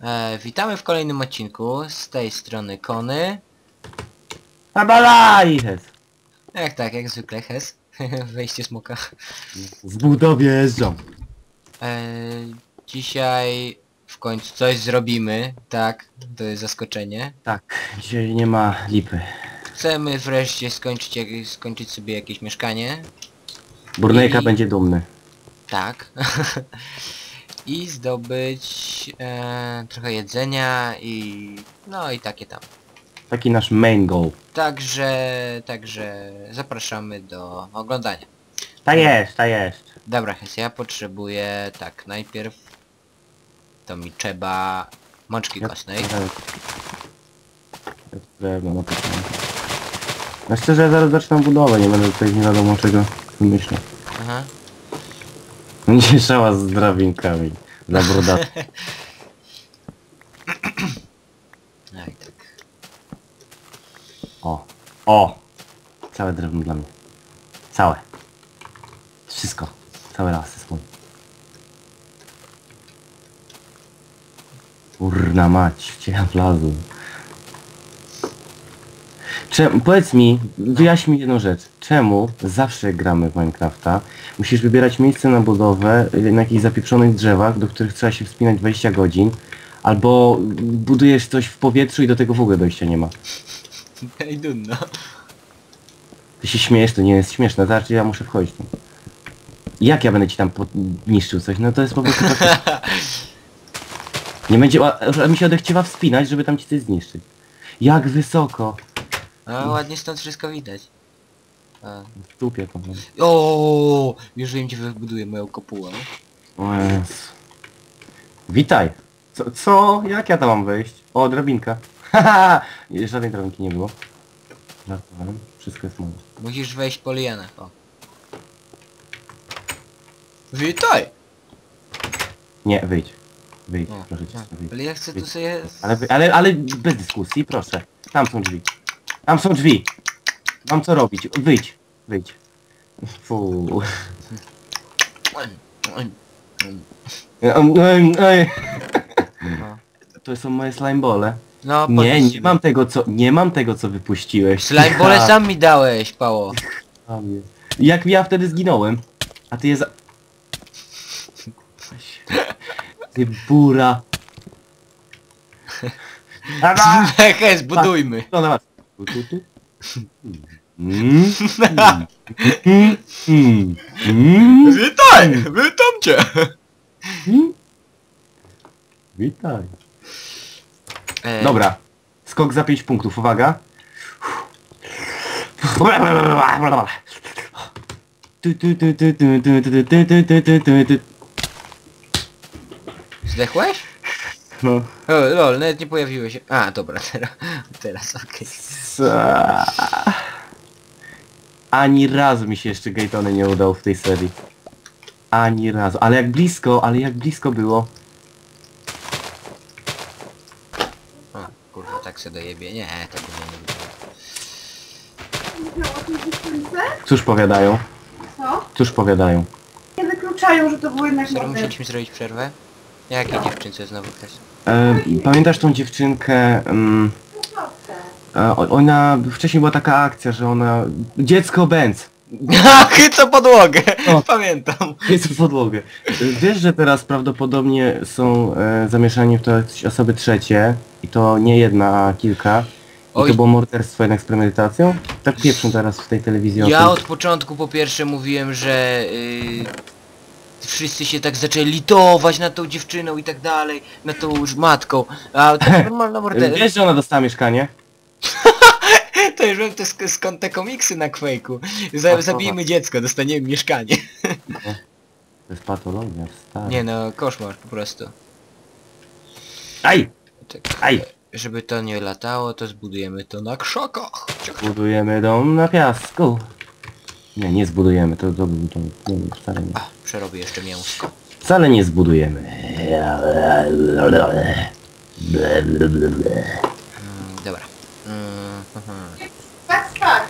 E, witamy w kolejnym odcinku. Z tej strony Kony. Abala i hes. Jak tak, jak zwykle Hes. Wejście smoka. Z budowy jeżdżą. E, dzisiaj w końcu coś zrobimy. Tak, to jest zaskoczenie. Tak, dzisiaj nie ma lipy. Chcemy wreszcie skończyć, jak, skończyć sobie jakieś mieszkanie. Burnejka I- będzie dumny. Tak. I zdobyć e, trochę jedzenia i no i takie tam. Taki nasz main goal. Także, także zapraszamy do oglądania. Ta jest, ta jest. Dobra, Hes, ja potrzebuję, tak, najpierw to mi trzeba mączki kostnej. Drewno, no. No szczerze, ja zaraz zaczynam budowę, nie będę tutaj nie wiadomo czego wymyślał. Aha. Nie szała z drabinkami. Dla. No i tak. O, o! Całe drewno dla mnie. Całe. Wszystko. Cały las jest mój. Kurna mać, gdzie ja wlazłem. Czemu, powiedz mi, wyjaśnij mi jedną rzecz. Czemu zawsze jak gramy w Minecrafta musisz wybierać miejsce na budowę y, na jakichś zapieprzonych drzewach, do których trzeba się wspinać 20 godzin, albo budujesz coś w powietrzu i do tego w ogóle dojścia nie ma. Ej, dunno. Ty się śmiejesz, to nie jest śmieszne, znaczy ja muszę wchodzić tam. Jak ja będę ci tam niszczył coś? No to jest po prostu... takie- Nie będzie... a- a mi się odechciewa wspinać, żeby tam ci coś zniszczyć. Jak wysoko! A ładnie stąd wszystko widać. A. W dupie to. mam. O, już wiem gdzie wybuduję moją kopułę. O Jezu. Witaj! Co? Co? Jak ja tam mam wejść? O, drabinka. Haha! Żadnej drabinki nie było. Żartowałem. Wszystko jest moje. Musisz wejść po lianach, o. Witaj! Nie, wyjdź. Wyjdź, O, proszę cię. a, Wyjdź. Ale ja chcę tu Wyjdź. sobie... Ale, wy- ale, ale bez dyskusji, proszę. Tam są drzwi. Tam są drzwi. Mam co robić. Wyjdź. Wyjdź. Fu. No, To są moje slimebole. no Nie, nie mam tego co, nie mam tego co wypuściłeś. Slimebole Ha, sam mi dałeś, Pało. Jak ja wtedy zginąłem, a ty je za... Ty bura. Dobra. Hej, zbudujmy. To na was. Witaj! Witam cię! Witaj. E. Dobra. Skok za 5 punktów, uwaga. Zdechłeś? No. O, lol, nawet nie pojawiłeś się. A, dobra, teraz, teraz okej. Ani razu mi się jeszcze Gaytony nie udał w tej serii. Ani razu. Ale jak blisko, ale jak blisko było. O, kurwa, tak se dojebie. Nie, tego nie lubię. Mówią o tej dziewczynce? Cóż powiadają? Co? Cóż powiadają? Nie wykluczają, że to było jednak Serio morderstwo. musieliśmy zrobić przerwę? Jakiej dziewczynce znowu chcesz? E, pamiętasz tą dziewczynkę? Mm, e, o- ona, wcześniej była taka akcja, że ona... Dziecko Benz! Ach, co podłogę! O. Pamiętam. Jest w podłogę. E, Wiesz, że teraz prawdopodobnie są e, zamieszani w to jakieś osoby trzecie i to nie jedna, a kilka. I Oj. to było morderstwo jednak z premedytacją? Tak pieprzą teraz w tej telewizji o Ja tym. od początku po pierwsze mówiłem, że yy, wszyscy się tak zaczęli litować nad tą dziewczyną i tak dalej, nad tą już matką, a to jest normalna morderstwa. Wiesz, że ona dostała mieszkanie? To już wiem, to sk skąd te komiksy na Quake'u. O, Za dobra. zabijemy dziecko, dostaniemy mieszkanie. To jest patologia, stary. Nie no, koszmar po prostu. Aj! Czekaj, Aj! Żeby to nie latało, to zbudujemy to na krzakach. Budujemy dom na piasku. Nie, nie zbudujemy, to, to, to, to wcale nie. A, przerobię jeszcze mięsko. Wcale nie zbudujemy. Mm, dobra. Mm, mhm. Tak, tak.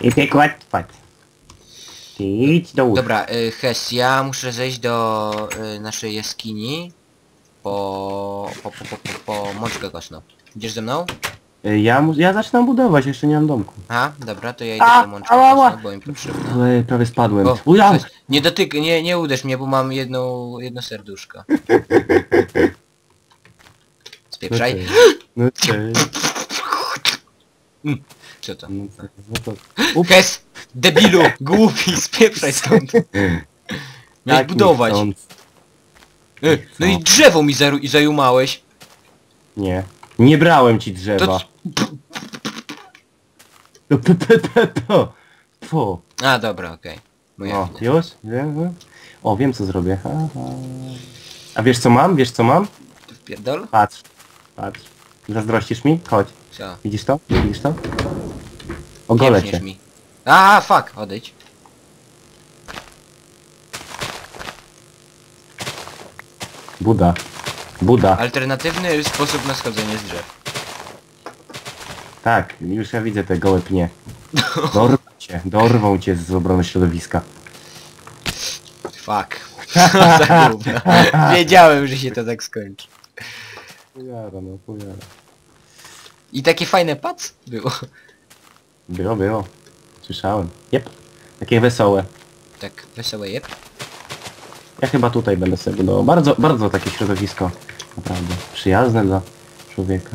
I trwać. Idź do łóżka. Dobra, y, Hes, ja muszę zejść do y, naszej jaskini po, po, po, po, po, po mączkę kosną. Idziesz ze mną? Y, Ja, ja zaczynam budować, jeszcze nie mam domku. A, dobra, to ja idę A, po mączkę ała, ała. kosną, bo mi potrzebna. Ej, prawie spadłem. O, Uja! Hes, nie dotyk, nie, nie uderz mnie, bo mam jedną, jedno serduszko. Spieprzaj. No cześć. Co to? No cześć. No to... Hes! Debilu! Głupi! Spieprzaj stąd! Miałeś Tak budować. Y, No i drzewo mi zaru- i zajumałeś. Nie. Nie brałem ci drzewa. To... To... P, p, p, p. Fu. A, dobra, okej. No, wina. już? Wiem, wiem. O, wiem co zrobię. Aha. A wiesz co mam? Wiesz co mam? Ty wpierdol? Patrz. Patrz. Zazdrościsz mi? Chodź. Co? Widzisz to? Widzisz to? Ogolę Pieprzniesz cię. mi. A, fuck, odejdź. Buda. Buda. Alternatywny sposób na schodzenie z drzew. Tak, już ja widzę te gołe pnie. Dorwą cię, dorwą cię z obrony środowiska. Fuck. Za gówno. Wiedziałem, że się to tak skończy. Pojara, no pojara. I takie fajne pac było. Było, było. Słyszałem. Jep. Takie wesołe. Tak, wesołe jeb. Ja chyba tutaj będę sobie budował. Bardzo, bardzo takie środowisko. Naprawdę. Przyjazne dla człowieka.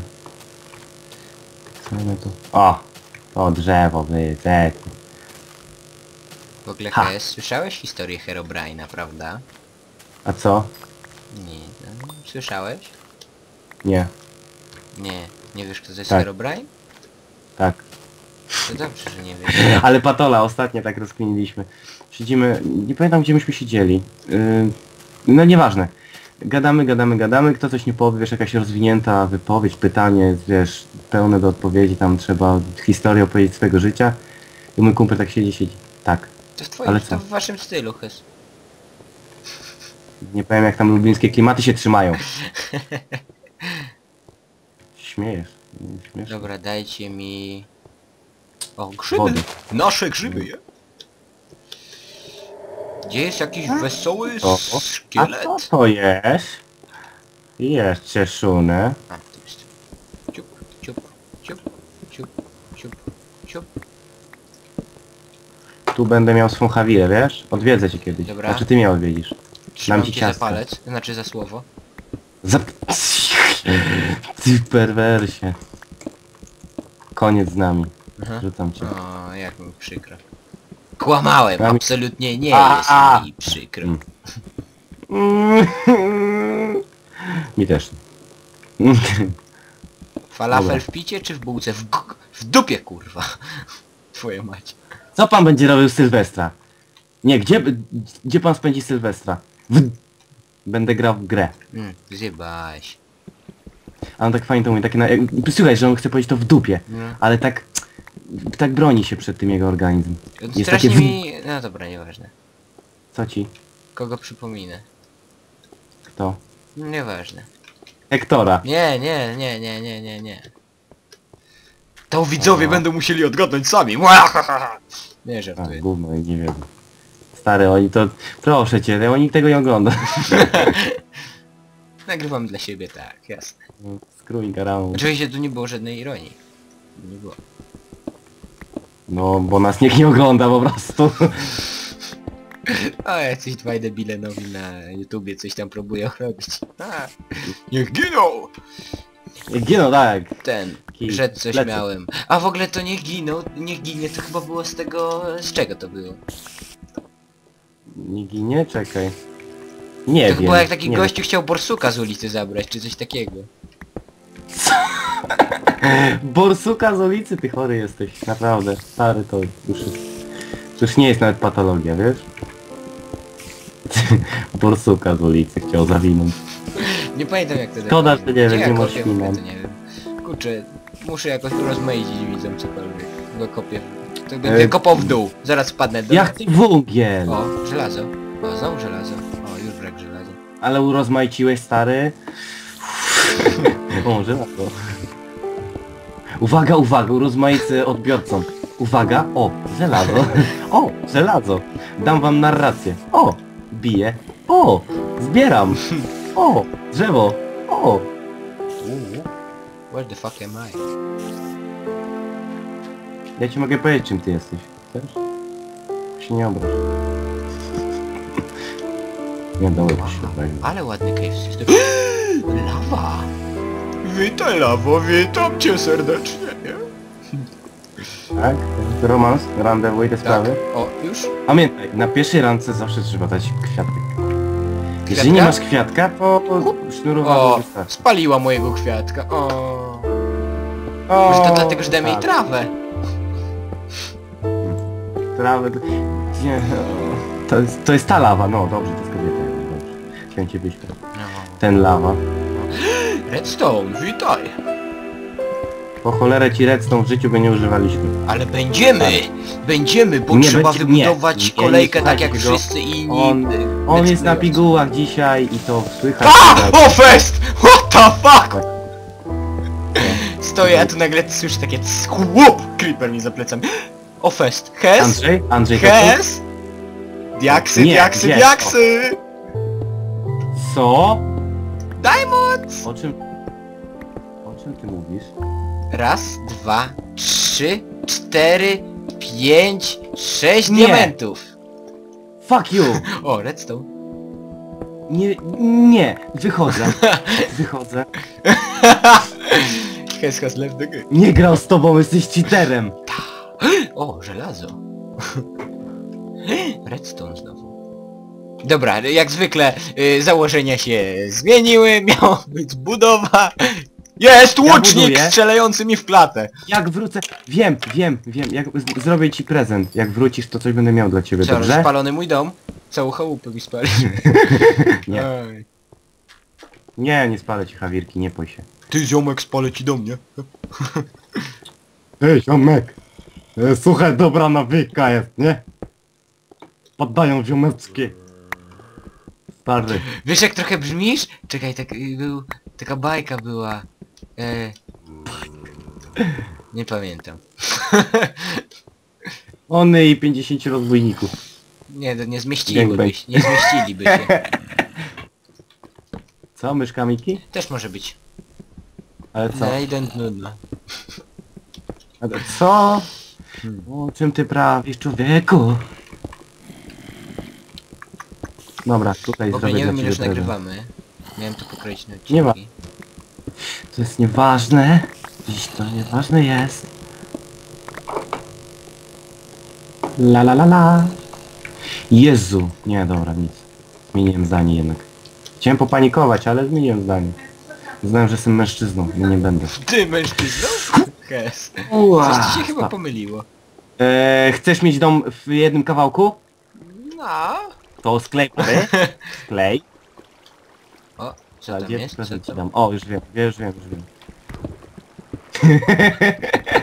Co my tu? O! O drzewo, wy, te. W ogóle Ha. Hes, słyszałeś historię Herobrina, prawda? A co? Nie, no, słyszałeś? Nie. Nie, nie wiesz kto to jest Tak. Herobrine? Tak. To dobrze, że nie wiesz. Ale patola, ostatnio tak rozkminiliśmy. Siedzimy, nie pamiętam gdzie myśmy siedzieli. Yy, no nieważne. Gadamy, gadamy, gadamy, kto coś nie powie, wiesz, jakaś rozwinięta wypowiedź, pytanie, wiesz, pełne do odpowiedzi, tam trzeba historię opowiedzieć swojego życia. I mój kumpel tak siedzi, siedzi. Tak. To w twoim, Ale to co? w waszym stylu, Hes. Nie powiem jak tam lublińskie klimaty się trzymają. Śmiejesz. Śmiesz. Dobra, dajcie mi... O, grzyby! Wody. Nasze grzyby, je? Gdzie jest jakiś wesoły O, A szkielet? co to jest? Jeszcze szunę. A, tu jest. Ciup, ciup, ciup, ciup, ciup, ciup. Tu będę miał swą hawirę, wiesz? Odwiedzę cię kiedyś. Dobra. Znaczy ty mnie odwiedzisz. Trzymam ci cię za ciastko. palec, znaczy za słowo. Za... Ty perwersie. Koniec z nami. Aha. Rzucam cię. O, jak mi przykro. Kłamałem, absolutnie nie A, jest a. mi przykro. Mm. Mi też. Falafel Dobra. w picie czy w bułce? W, w dupie, kurwa. Twoje mać. Co pan będzie robił Sylwestra? Nie, gdzie, gdzie pan spędzi Sylwestra? W... Będę grał w grę. Mm, zjebałeś. A on tak fajnie to mówi, takie na... Słuchaj, że on chce powiedzieć to w dupie. No. Ale tak... Tak broni się przed tym jego organizm. Jest Strasznie takie mi... No dobra, nieważne. Co ci? Kogo przypominę? Kto? Nieważne. Hektora. Nie, nie, nie, nie, nie, nie, nie. To widzowie O. będą musieli odgadnąć sami. Nie A, żartuję. gówno i nie wiem. Stary, oni to... Proszę cię, oni tego nie ogląda. Nagrywam dla siebie, tak, jasne. Skrój garamą. Oczywiście tu nie było żadnej ironii. Nie było. No, bo nas nikt nie ogląda po prostu. A jacyś dwaj debile nowi na YouTubie coś tam próbują robić. A, niech giną! Giną, tak. Ten, Taki że coś lecę. miałem. A w ogóle to niech giną, niech ginie, to chyba było z tego... Z czego to było? Nie ginie? Czekaj. Nie to wiem. chyba jak taki nie gościu chciał borsuka z ulicy zabrać, czy coś takiego. Borsuka z ulicy, ty chory jesteś. Naprawdę. Stary, to już jest... To już nie jest nawet patologia, wiesz? Borsuka z ulicy chciał zawinąć. Nie pamiętam jak to Szkoda, że nie wiem, nie to nie wiem. Kurczę, muszę jakoś rozmaidzić widzom cokolwiek. Go kopię. To będę Ej. kopał w dół. Zaraz spadnę do... Ja chcę węgiel! O, żelazo. O, znowu żelazo. O, już brak żelaza. Ale urozmaiciłeś, stary. o, żelazo. Uwaga, uwaga, urozmaicę odbiorcom. Uwaga, o, żelazo. O, żelazo. Dam wam narrację. O, biję. O, zbieram. O, drzewo. O, Where the fuck am I? ja ci mogę powiedzieć czym ty jesteś. Chcesz? Się nie obraź. Nie dało ci się obrazić. Ale ładny cave system. Lawa! Witaj lawo, witam cię serdecznie, nie? Tak? Romans, randewu i te Tak. sprawy. O, już? Pamiętaj, na pierwszej randce zawsze trzeba dać kwiatek. Jeżeli Kwiatka? nie masz kwiatka, to sznurowa O, wystarczy. spaliła mojego kwiatka. O. Może to dlatego, że dałem jej tak. trawę. Trawę... Nie, to jest, to jest ta lawa, no dobrze, to jest kobieta. Dobrze. Chciałem cię wyśpiewać. No. Ten lawa. Redstone, witaj. Po cholerę ci redstone w życiu go nie używaliśmy. Ale będziemy! Będziemy, bo Nie trzeba będzie- wybudować nie, nie, kolejkę tak jak go. wszyscy inni. On- On jest na pigułach dzisiaj i to słychać. A! O fest! What the fuck? Stoję, a tu nagle słyszę takie chłop! Creeper mi za plecami. O fest! Hes? Andrzej? Andrzej? Hes? Diaksy, Nie, diaksy, diaksy! Co? Diamonds! O czym... O czym ty mówisz? Raz, dwa, trzy, cztery, pięć, sześć Nie. diamentów. Fuck you! O, redstone. Nie, nie, wychodzę. Wychodzę. Hes has left the game. Nie grał z tobą, jesteś cheaterem. O, żelazo. Redstone znowu. Dobra, jak zwykle y, założenia się zmieniły, miała być budowa. Jest łucznik buduję. strzelający mi w klatę. Jak wrócę... Wiem, wiem, wiem. Jak z- zrobię ci prezent. Jak wrócisz, to coś będę miał dla ciebie, Co, dobrze? rozpalony mój dom? Całą chałupę mi spalić. Nie. Ej. Nie, nie spalę ci chawirki, nie bój się. Ty ziomek spalę ci do mnie. Ej, ziomek! E, Słuchaj, dobra nawyka jest, nie? Poddają ziomeczki. Wiesz jak trochę brzmisz? Czekaj, tak y, był... Taka bajka była. E... Nie pamiętam. Ony i 50 rozbójników. Nie, to nie zmieściliby Gangbang. się. Nie zmieściliby się. Co, myszka Miki? Też może być. Ale co? Nudno. Ale Co? O czym ty prawisz, człowieku? Dobra, tutaj W ogóle zrobię nie dla wiem ile ciebie już prezent. nagrywamy. Miałem to pokroić na odcinki. Nie ma. To jest nieważne. Dziś to nieważne jest. La la la la. Jezu. Nie, dobra, nic. Zmieniłem zdanie jednak. Chciałem popanikować, ale zmieniłem zdanie. Znałem, że jestem mężczyzną i nie będę. Ty mężczyzną? Hes. Ua, Coś ci się chyba sta- pomyliło. Eee, chcesz mieć dom w jednym kawałku? No. To sklej. Sklej. O, co Trzeba tam gdzie jest? Co prezent ci tam? O, już wiem, już wiem, już wiem.